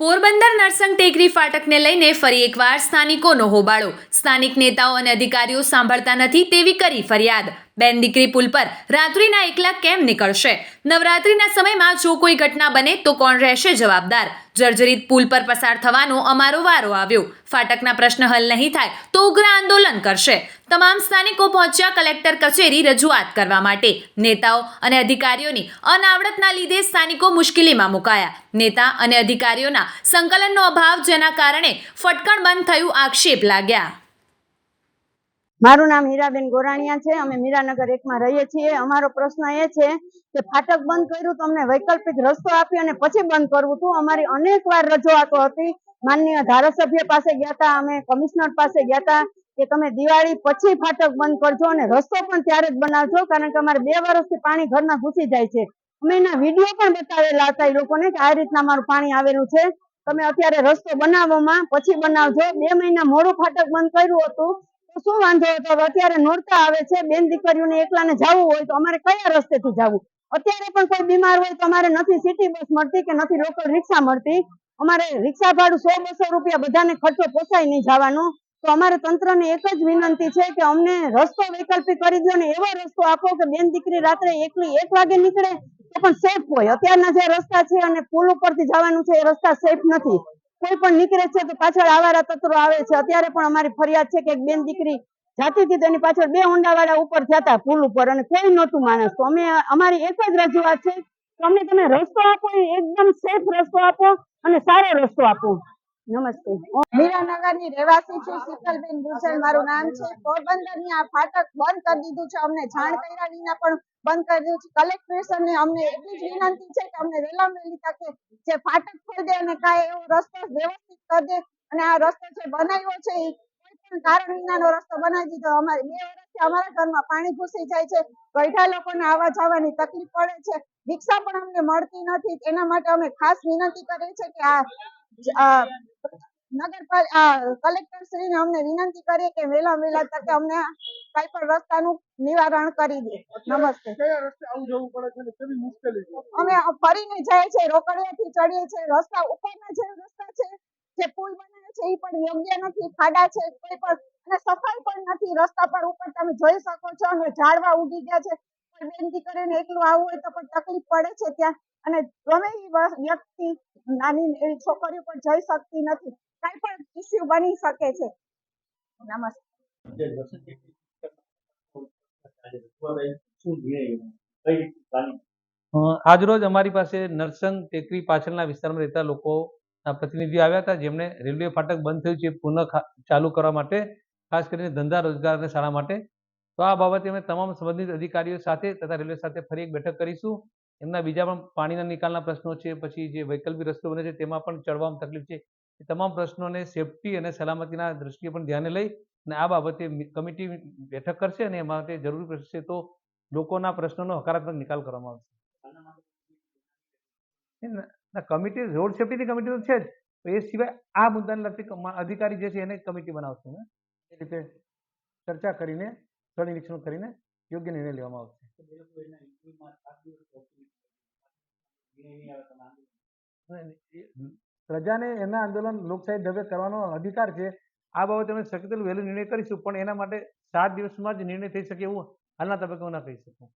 પોરબંદર નરસંગ ટેકરી ફાટકને લઈને ફરી એકવાર સ્થાનિકોનો હોબાળો. સ્થાનિક નેતાઓ અને અધિકારીઓ સાંભળતા નથી તેવી કરી ફરિયાદ. બેન દીકરી પુલ પર રાત્રિના એકલા કેમ નીકળશે? નવરાત્રિના સમયમાં જો કોઈ ઘટના બને તો કોણ રહેશે જવાબદાર? જર્જરિત પુલ પર પસાર થવાનો અમારો વારો આવ્યો. ફાટકના પ્રશ્ન હલ નહીં થાય તો ઉગ્ર આંદોલન કરશે. તમામ સ્થાનિકો પહોંચ્યા કલેક્ટર કચેરી રજૂઆત કરવા માટે. નેતાઓ અને અધિકારીઓની અનાવડતના લીધે સ્થાનિકો મુશ્કેલીમાં મુકાયા. નેતા અને અધિકારીઓના સંકલનનો અભાવ જેના કારણે ફટકણ બંધ થયું આક્ષેપ લાગ્યા. મારું નામ હીરાબેન ગોરાણીયા છે. અમે મીરાનગર એકમાં રહીએ છીએ. અમારો પ્રશ્ન એ છે કે ફાટક બંધ કર્યું તો અમને વૈકલ્પિક રસ્તો આપી અને પછી બંધ કરવું હતું? અમારી અનેક વાર રજૂઆતો હતી. માનનીય ધારાસભ્ય પાસે ગયા હતા. અમે કમિશનર પાસે ગયા હતા કે તમે દિવાળી પછી ફાટક બંધ કરજો અને રસ્તો પણ ત્યારે જ બનાવજો, કારણ કે અમારે બે વર્ષથી પાણી ઘરમાં ઘૂસી જાય છે. અમે એના વીડિયો પણ બતાવેલા હતા એ લોકોને કે આ રીતના અમારું પાણી આવેલું છે. તમે અત્યારે રસ્તો બનાવવામાં પછી બનાવજો. બે મહિના મોડું ફાટક બંધ કર્યું હતું. શું વાંધો હતો અત્યારે નોરતા આવે છે, બેન દીકરીઓને એકલાને જવું હોય તો અમારે કયા રસ્તેથી જવું? અત્યારે પણ કોઈ બીમાર હોય તો અમારે નથી સિટી બસ મળતી કે નથી લોકલ રિક્ષા મળતી. અમારે રિક્ષા ભાડું સો, બસો રૂપિયા બધાને ખર્ચો પોસાય નહીં જવાનો. તો અમારે તંત્રને એક જ વિનંતી છે કે અમને રસ્તો વૈકલ્પિક કરી દો ને એવો રસ્તો આપો કે બેન દીકરી રાત્રે એકલી એક વાગે નીકળે પણ સેફ હોય. અત્યારના જે રસ્તા છે અને પુલ ઉપરથી જવાનું છે, એ રસ્તા સેફ નથી. કોઈ પણ નીકળે છે તો પાછળ આવારા તત્વો આવે છે, અત્યારે પણ અમારી ફરિયાદ છે કે એક બેન દીકરી જાતી હતી, તેની પાછળ બે ઊંડાવાળા ઉપર જતા પુલ ઉપર અને કોઈ નહોતું માણસ. તો અમે અમારી એક જ રજૂઆત છે તો અમને તમે રસ્તો આપો, એકદમ સેફ રસ્તો આપો અને સારો રસ્તો આપો. નમસ્તે. મીરાનગરની રહેવાસી છું, શીતલબેન ભૂષણ મારું નામ છે. પોરબંદરની આ ફાટક બંધ કરી દીધું છે, અમને જાણ કર્યા વિના પણ બંધ કરી દીધું છે. કલેક્ટરેશનને અમને એટલી જ વિનંતી છે કે અમને વહેલા વહેલી તકે જે ફાટક ખોલી દે અને કાંઈ એવો રસ્તો વ્યવસ્થિત કરી દે. અને આ રસ્તો જે બનાવ્યો છે એ કોઈ કારણ વિનાનો રસ્તો બનાવી દીધો. અમારે બે વર્ષથી અમારા ઘરમાં પાણી ઘૂસી જાય છે. ગઈઢા લોકોને આવવા જવાની તકલીફ પડે છે. રિક્ષા પણ અમને મળતી નથી. એના માટે અમે ખાસ વિનંતી કરીએ છીએ કે આ નગરપાલિકા કલેક્ટર શ્રીને અમને વિનંતી કરીએ કે વહેલા વહેલા તકે અમને કઈ પણ રસ્તાનું નિવારણ કરી દે. નમસ્તે. કયા રસ્તે આવું જવું પડે છે ને કેવી મુશ્કેલી છે? અમે ફરીને જાય છે રોકડિયાથી ચડીએ છે રસ્તા ઉપરના જે રસ્તા છે જે પુલ બનાવે છે એ પણ યોગ્ય નથી. ખાડા છે કોઈ પણ અને સફાઈ પણ નથી. રસ્તા પર ઉપર તમે જોઈ શકો છો અને ઝાડવા ઉગી ગયા છે. પણ બેનથી કરીને એકલું આવવું હોય તો પણ તકલીફ પડે છે ત્યાં. અને ગમે એ વ્યક્તિ નાની એવી છોકરીઓ પણ જઈ શકતી નથી. કઈ પણ ઇસ્યુ બની શકે છે. નમસ્તે. આજરોજ અમારી પાસે નરસંગ ટેકરી પાછળના વિસ્તારમાં રહેતા લોકોના પ્રતિનિધિઓ આવ્યા હતા, જેમણે રેલવે ફાટક બંધ થયું છે, પુનઃ ચાલુ કરવા માટે, ખાસ કરીને ધંધા રોજગાર અને શાળા માટે. તો આ બાબતે અમે તમામ સંબંધિત અધિકારીઓ સાથે તથા રેલવે સાથે ફરી એક બેઠક કરીશું. એમના બીજા પણ પાણીના નિકાલના પ્રશ્નો છે, પછી જે વૈકલ્પિક રસ્તો બને છે, તેમાં પણ ચડવામાં તકલીફ છે. એ તમામ પ્રશ્નોને સેફટી અને સલામતીના દ્રષ્ટિએ પણ ધ્યાને લઈ અને આ બાબતે કમિટી બેઠક કરશે અને એ માટે જરૂરી પડશે તો લોકોના પ્રશ્નોનો હકારાત્મક નિકાલ કરવામાં આવશે. કમિટી, રોડ સેફ્ટીની કમિટી તો છે જ. તો એ સિવાય આ મુદ્દાને લગતી અધિકારી જે છે એને કમિટી બનાવશું. એ રીતે ચર્ચા કરીને, સ્થળ નિરીક્ષણ કરીને યોગ્ય નિર્ણય લેવામાં આવશે. પ્રજાને એના આંદોલન લોકશાહી ઢબે કરવાનો અધિકાર છે. આ બાબતે અમે શક્ય તેટલું વહેલું નિર્ણય કરીશું, પણ એના માટે સાત દિવસમાં જ નિર્ણય થઈ શકે એવું હાલના તબક્કે હું ના કહી શકું.